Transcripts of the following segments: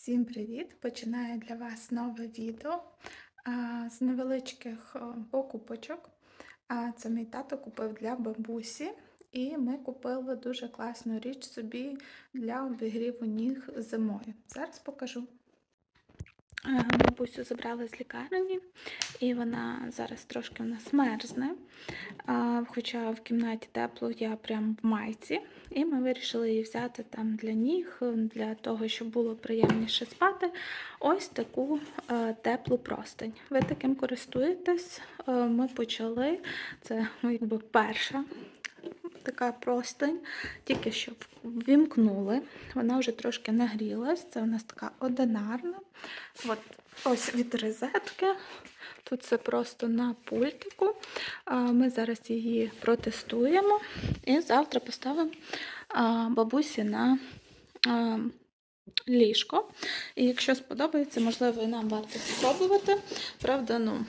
Всім привіт! Починаю для вас нове відео з невеличких о, покупочок. А, Це мій тато купив для бабусі, і ми купили дуже класну річ собі для обігріву ніг зимою. Зараз покажу. Е, Бабусю забрали з лікарні, і вона зараз трошки в нас мерзне. А, Хоча в кімнаті тепло, я прям в майці. І ми вирішили її взяти там для ніг, для того, щоб було приємніше спати. Ось таку е, теплу простинь. Ви таким користуєтесь? Е, ми почали. Це ну, якби перша така простинь, тільки що ввімкнули. Вона вже трошки нагрілась. Це у нас така одинарна. От ось від розетки. Тут це просто на пультику. Ми зараз її протестуємо і завтра поставимо бабусі на ліжко. І якщо сподобається, можливо, і нам варто спробувати. Правда, ну.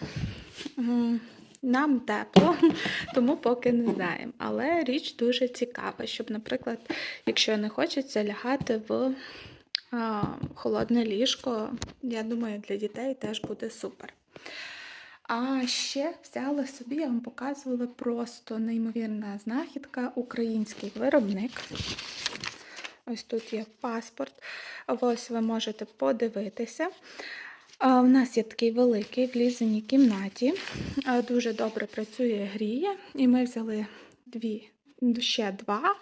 Нам тепло, тому поки не знаємо. Але річ дуже цікава, щоб, наприклад, якщо не хочеться лягати в холодне ліжко, я думаю, для дітей теж буде супер. А ще взяла собі, я вам показувала просто неймовірна знахідка, український виробник. Ось тут є паспорт. Ось ви можете подивитися. У нас є такий великий в лізаній кімнаті. Дуже добре працює, гріє. І ми взяли дві, ще два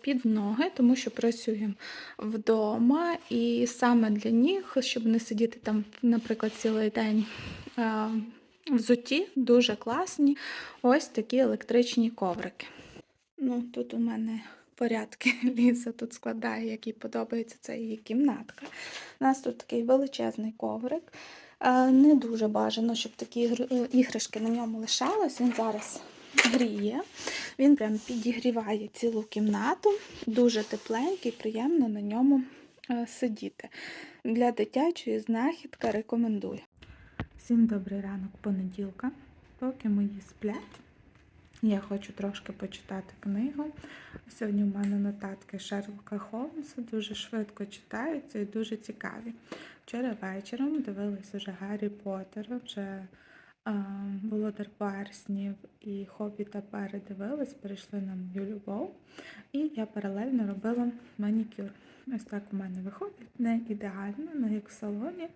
під ноги, тому що працюємо вдома. І саме для ніг, щоб не сидіти там, наприклад, цілий день. Взуті дуже класні ось такі електричні коврики. Ну, тут у мене порядки Ліза тут складає, який подобається, це її кімнатка. У нас тут такий величезний коврик. Е, Не дуже бажано, щоб такі ігр- е, іграшки на ньому лишались. Він зараз гріє. Він прям підігріває цілу кімнату. Дуже тепленький, приємно на ньому е, сидіти. Для дитячої знахідка рекомендую. Всім добрий ранок понеділка. Поки мої сплять, я хочу трошки почитати книгу. Сьогодні у мене нотатки Шерлока Холмса дуже швидко читаються і дуже цікаві. Вчора вечором дивилась уже Гаррі Поттера, вже Володар Перснів і Хобіта передивилась, перейшли на мою любов. І я паралельно робила манікюр. Ось так у мене виходить. Не ідеально, не як в салоні,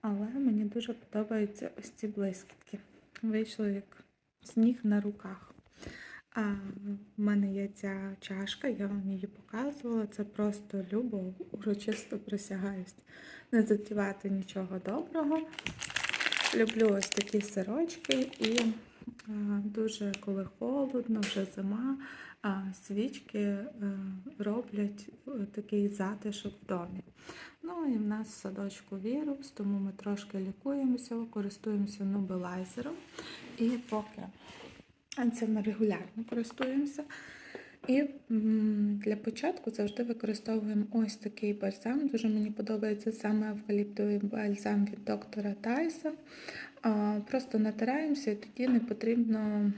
але мені дуже подобаються ось ці блискітки. Вийшло як сніг на руках. А в мене є ця чашка, я вам її показувала. Це просто любов, урочисто присягаюсь. Не затівати нічого доброго. Люблю ось такі сирочки і дуже коли холодно, вже зима, свічки е, роблять е, такий затишок в домі. Ну і в нас в садочку вірус, тому ми трошки лікуємося, користуємося нобелайзером. І поки ми регулярно користуємося. І для початку завжди використовуємо ось такий бальзам. Дуже мені подобається саме евкаліптовий бальзам від доктора Тайса. Просто натираємося, і тоді не потрібно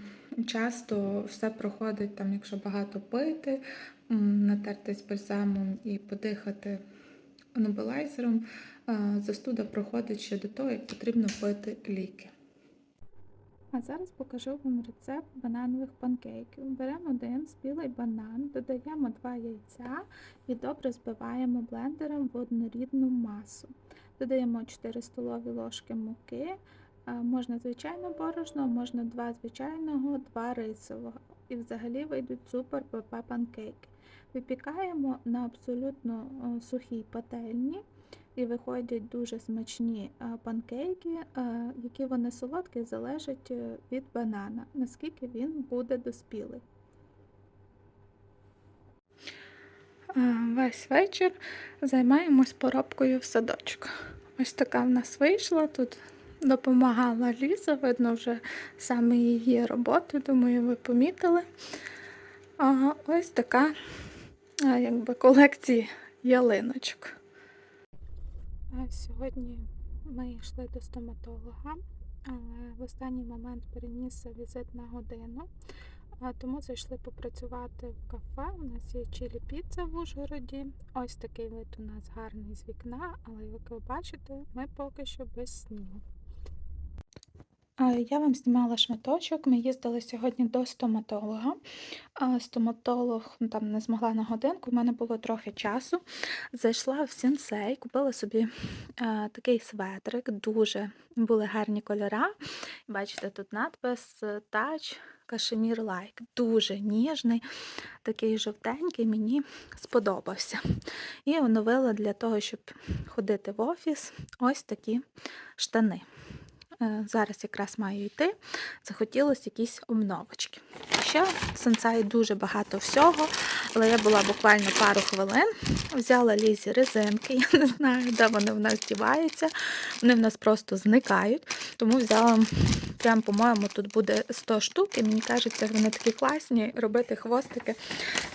часто все проходить, там, якщо багато пити, натертись бальзамом і подихати нобелайзером. Застуда проходить ще до того, як потрібно пити ліки. А зараз покажу вам рецепт бананових панкейків. Беремо один спілий банан, додаємо два яйця і добре збиваємо блендером в однорідну масу. Додаємо 4 столові ложки муки, можна звичайно борошно, можна 2 звичайного, 2 рисового. І взагалі вийдуть супер ПП панкейки. Випікаємо на абсолютно сухій пательні. І виходять дуже смачні панкейки, які вони солодкі, залежать е, від банана, наскільки він буде доспілий. Весь вечір займаємось поробкою в садочку. Ось така в нас вийшла. Тут допомагала Ліза, видно вже саме її роботу, думаю, ви помітили. Ось така якби колекція ялиночок. Сьогодні ми йшли до стоматолога, але в останній момент перенісся візит на годину. тому зайшли попрацювати в кафе. У нас є чилі піца в Ужгороді. Ось такий вид у нас гарний з вікна, але як ви бачите, ми поки що без снігу. Я вам знімала шматочок. Ми їздили сьогодні до стоматолога. Стоматолог ну, там не змогла на годинку, в мене було трохи часу. Зайшла в сенсей, купила собі а, такий светрик, дуже були гарні кольора. Бачите, тут надпис Touch Кашемір Лайк. Дуже ніжний, такий жовтенький, мені сподобався. І оновила для того, щоб ходити в офіс, ось такі штани. Е, Зараз якраз маю йти. Захотілося якісь обновочки. Ще в сенсаї дуже багато всього, але я була буквально пару хвилин. Взяла лізі резинки, я не знаю, де вони в нас діваються. Вони в нас просто зникають. Тому взяла, прям, по-моєму, тут буде 100 штук, і мені кажеться, вони такі класні, робити хвостики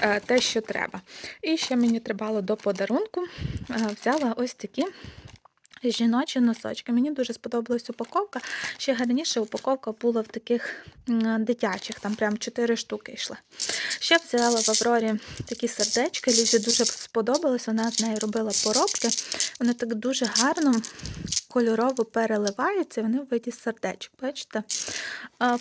е, те, що треба. І ще мені требало до подарунку. е, Взяла ось такі Жіночі носочки. Мені дуже сподобалась упаковка. Ще гарніше упаковка була в таких дитячих, там прям 4 штуки йшли. Ще взяла в Аврорі такі сердечки. Лізі дуже сподобалось, вона з нею робила поробки. Вони так дуже гарно кольорово переливаються, вони в виді сердечок. Бачите?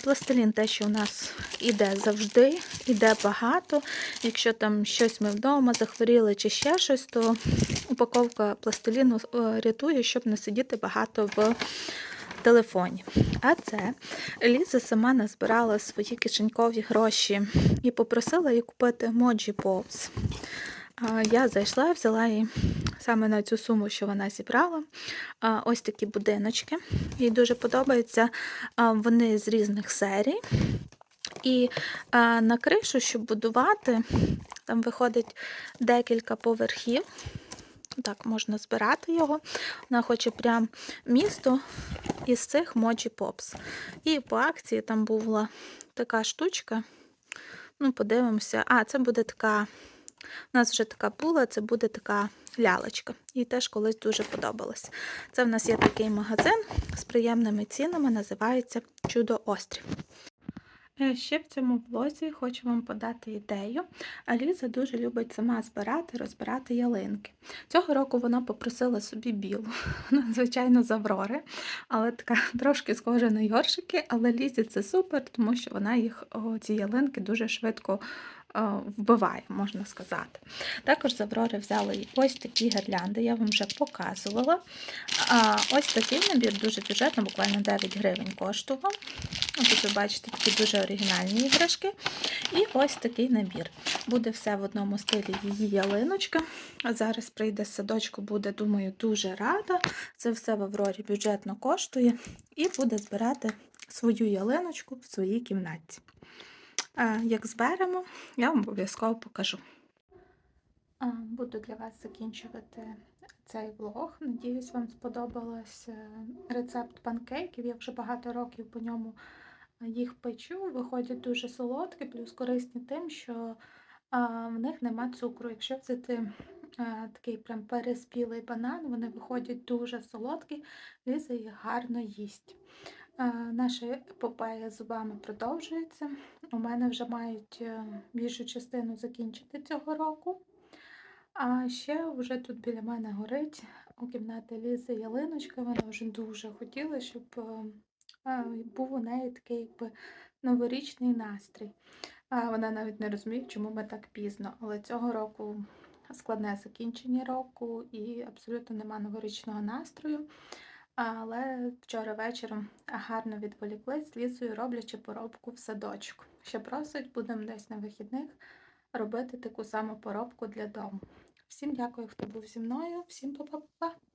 Пластилін те, що у нас іде завжди, іде багато. Якщо там щось ми вдома захворіли чи ще щось, то упаковка пластиліну е, рятує, щоб не сидіти багато в телефоні. А це Ліза сама назбирала свої кишенькові гроші і попросила її купити Moji Pops. Я зайшла, взяла їй саме на цю суму, що вона зібрала. Ось такі будиночки. Їй дуже подобаються. Вони з різних серій. І на кришу, щоб будувати, там виходить декілька поверхів. Так, можна збирати його. Вона хоче прям місто із цих Moji Pops. І по акції там була така штучка. Ну, подивимося. А, це буде така. У нас вже така була, це буде така лялочка. Їй теж колись дуже подобалось. Це в нас є такий магазин з приємними цінами, називається Чудо Острів. Е, Ще в цьому блозі хочу вам подати ідею. Аліза дуже любить сама збирати, розбирати ялинки. Цього року вона попросила собі білу, звичайно, з Аврори, але така трошки схожа на йоршики, але Лізі це супер, тому що вона їх, о, ці ялинки, дуже швидко вбиває, можна сказати. Також з Аврори взяла і ось такі гірлянди, я вам вже показувала. Ось такий набір дуже бюджетно, буквально 9 гривень коштував. Тут ви бачите такі дуже оригінальні іграшки. І ось такий набір. Буде все в одному стилі її ялиночка. Зараз прийде з садочку, буде, думаю, дуже рада. Це все в Аврорі бюджетно коштує. І буде збирати свою ялиночку в своїй кімнаті. Як зберемо, я вам обов'язково покажу. Буду для вас закінчувати цей влог. Надіюсь, вам сподобалось е, рецепт панкейків. Я вже багато років по ньому е, їх печу. Виходять дуже солодкі, плюс корисні тим, що в них нема цукру. Якщо взяти такий прям переспілий банан, вони виходять дуже солодкі, Ліза їх гарно їсть. А, Наша епопея зубами продовжується. У мене вже мають е, більшу частину закінчити цього року. А ще вже тут біля мене горить у кімнаті Лізи ялиночка. Вона вже дуже хотіла, щоб е, е, був у неї такий якби новорічний настрій. Вона навіть не розуміє, чому ми так пізно. Але цього року складне закінчення року і абсолютно нема новорічного настрою. Але вчора вечором гарно відволіклись з Лізою, роблячи поробку в садочку. Ще просить, будемо десь на вихідних робити таку саму поробку для дому. Всім дякую, хто був зі мною. Всім па-па-па!